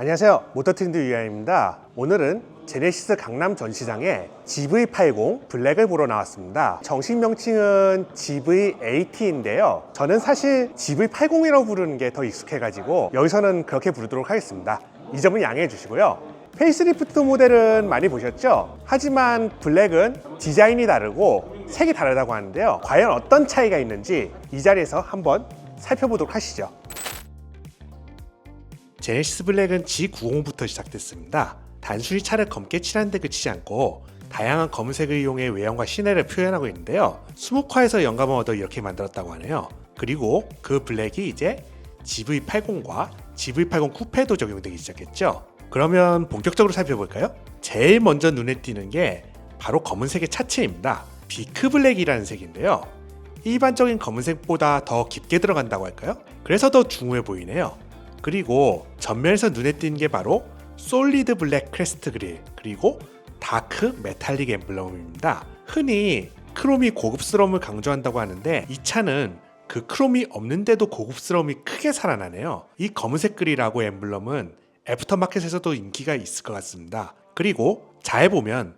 안녕하세요. 모터트렌드 유야입니다. 오늘은 제네시스 강남 전시장에 GV80 블랙을 보러 나왔습니다. 정식 명칭은 GV80인데요. 저는 사실 GV80이라고 부르는 게 더 익숙해가지고 여기서는 그렇게 부르도록 하겠습니다. 이 점은 양해해 주시고요. 페이스리프트 모델은 많이 보셨죠? 하지만 블랙은 디자인이 다르고 색이 다르다고 하는데요. 과연 어떤 차이가 있는지 이 자리에서 한번 살펴보도록 하시죠 제네시스 블랙은 G90부터 시작됐습니다. 단순히 차를 검게 칠한 데 그치지 않고 다양한 검은색을 이용해 외형과 시내를 표현하고 있는데요. 스모커에서 영감을 얻어 이렇게 만들었다고 하네요. 그리고 그 블랙이 이제 GV80과 GV80 쿠페에도 적용되기 시작했죠. 그러면 본격적으로 살펴볼까요? 제일 먼저 눈에 띄는 게 바로 검은색의 차체입니다. 비크 블랙이라는 색인데요. 일반적인 검은색보다 더 깊게 들어간다고 할까요? 그래서 더 중후해 보이네요. 그리고 전면에서 눈에 띄는 게 바로 솔리드 블랙 크레스트 그릴 그리고 다크 메탈릭 엠블럼입니다. 흔히 크롬이 고급스러움을 강조한다고 하는데 이 차는 그 크롬이 없는데도 고급스러움이 크게 살아나네요. 이 검은색 그릴하고 엠블럼은 애프터마켓에서도 인기가 있을 것 같습니다. 그리고 잘 보면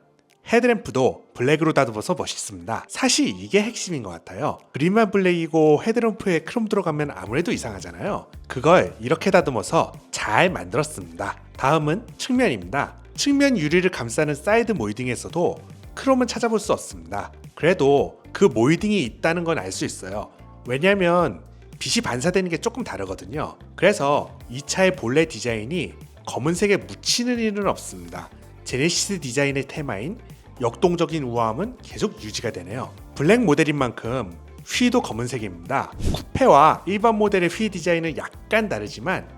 헤드램프도 블랙으로 다듬어서 멋있습니다. 사실 이게 핵심인 것 같아요. 그린만 블랙이고 헤드램프에 크롬 들어가면 아무래도 이상하잖아요. 그걸 이렇게 다듬어서 잘 만들었습니다. 다음은 측면입니다. 측면 유리를 감싸는 사이드 모이딩에서도 크롬은 찾아볼 수 없습니다. 그래도 그 모이딩이 있다는 건 알 수 있어요. 왜냐하면 빛이 반사되는 게 조금 다르거든요. 그래서 이 차의 본래 디자인이 검은색에 묻히는 일은 없습니다. 제네시스 디자인의 테마인 역동적인 우아함은 계속 유지가 되네요. 블랙 모델인 만큼 휠도 검은색입니다. 쿠페와 일반 모델의 휠 디자인은 약간 다르지만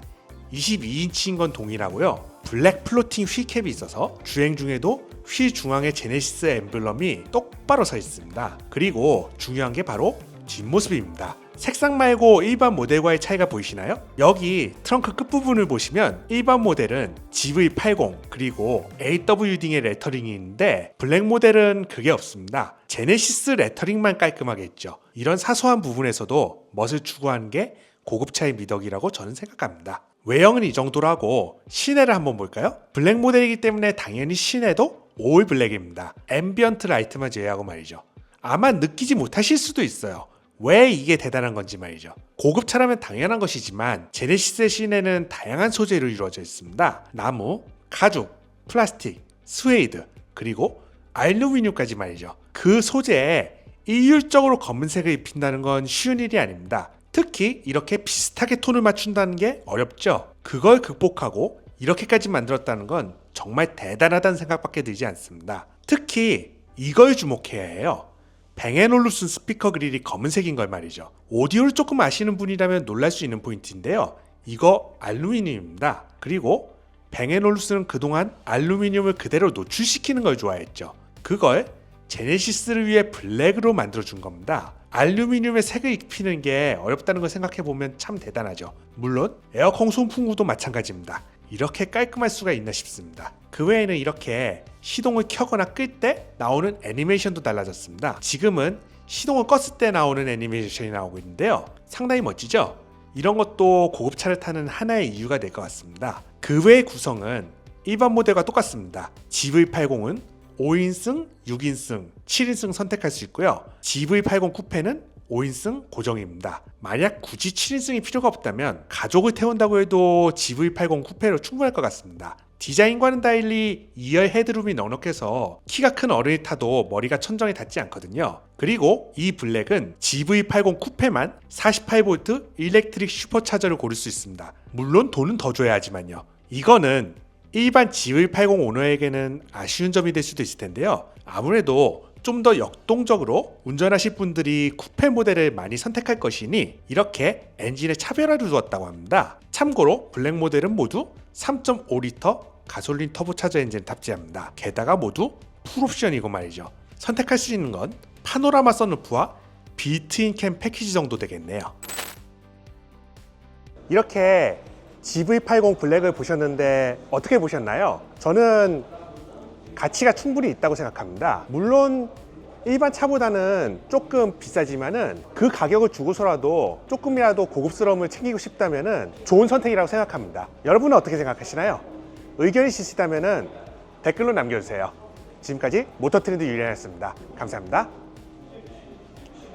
22인치인 건 동일하고요. 블랙 플로팅 휠캡이 있어서 주행 중에도 휠 중앙에 제네시스 엠블럼이 똑바로 서 있습니다. 그리고 중요한 게 바로 뒷모습입니다. 색상 말고 일반 모델과의 차이가 보이시나요? 여기 트렁크 끝부분을 보시면 일반 모델은 GV80 그리고 AW딩의 레터링이 있는데 블랙 모델은 그게 없습니다. 제네시스 레터링만 깔끔하게 있죠. 이런 사소한 부분에서도 멋을 추구하는 게 고급 차의 미덕이라고 저는 생각합니다. 외형은 이 정도라고 시내를 한번 볼까요? 블랙 모델이기 때문에 당연히 시내도 올 블랙입니다. 앰비언트 라이트만 제외하고 말이죠. 아마 느끼지 못하실 수도 있어요. 왜 이게 대단한 건지 말이죠. 고급 차라면 당연한 것이지만 제네시스의 시내는 다양한 소재로 이루어져 있습니다. 나무, 가죽, 플라스틱, 스웨이드, 그리고 알루미늄까지 말이죠. 그 소재에 일률적으로 검은색을 입힌다는 건 쉬운 일이 아닙니다. 특히 이렇게 비슷하게 톤을 맞춘다는 게 어렵죠. 그걸 극복하고 이렇게까지 만들었다는 건 정말 대단하다는 생각밖에 들지 않습니다. 특히 이걸 주목해야 해요. 뱅앤올루슨 스피커 그릴이 검은색인 걸 말이죠. 오디오를 조금 아시는 분이라면 놀랄 수 있는 포인트인데요. 이거 알루미늄입니다. 그리고 뱅앤올루슨은 그동안 알루미늄을 그대로 노출시키는 걸 좋아했죠. 그걸 제네시스를 위해 블랙으로 만들어준 겁니다. 알루미늄의 색을 입히는 게 어렵다는 걸 생각해 보면 참 대단하죠. 물론 에어컨 송풍구도 마찬가지입니다. 이렇게 깔끔할 수가 있나 싶습니다. 그 외에는 이렇게 시동을 켜거나 끌 때 나오는 애니메이션도 달라졌습니다. 지금은 시동을 껐을 때 나오는 애니메이션이 나오고 있는데요. 상당히 멋지죠? 이런 것도 고급차를 타는 하나의 이유가 될 것 같습니다. 그 외의 구성은 일반 모델과 똑같습니다. GV80은 5인승, 6인승, 7인승 선택할 수 있고요. GV80 쿠페는 5인승 고정입니다. 만약 굳이 7인승이 필요가 없다면 가족을 태운다고 해도 GV80 쿠페로 충분할 것 같습니다. 디자인과는 달리 2열 헤드룸이 넉넉해서 키가 큰 어른이 타도 머리가 천정에 닿지 않거든요. 그리고 이 블랙은 GV80 쿠페만 48V 일렉트릭 슈퍼차저를 고를 수 있습니다. 물론 돈은 더 줘야 하지만요. 이거는 일반 GV80 오너에게는 아쉬운 점이 될 수도 있을 텐데요. 아무래도 좀 더 역동적으로 운전하실 분들이 쿠페 모델을 많이 선택할 것이니 이렇게 엔진에 차별화를 두었다고 합니다. 참고로 블랙 모델은 모두 3.5리터 가솔린 터보차저 엔진을 탑재합니다. 게다가 모두 풀옵션이고 말이죠. 선택할 수 있는 건 파노라마 선루프와 비트인 캠 패키지 정도 되겠네요. 이렇게 GV80 블랙을 보셨는데 어떻게 보셨나요? 저는 가치가 충분히 있다고 생각합니다. 물론 일반 차보다는 조금 비싸지만은 그 가격을 주고서라도 조금이라도 고급스러움을 챙기고 싶다면은 좋은 선택이라고 생각합니다. 여러분은 어떻게 생각하시나요? 의견이 있으시다면은 댓글로 남겨주세요. 지금까지 모터트렌드 유리안이었습니다. 감사합니다.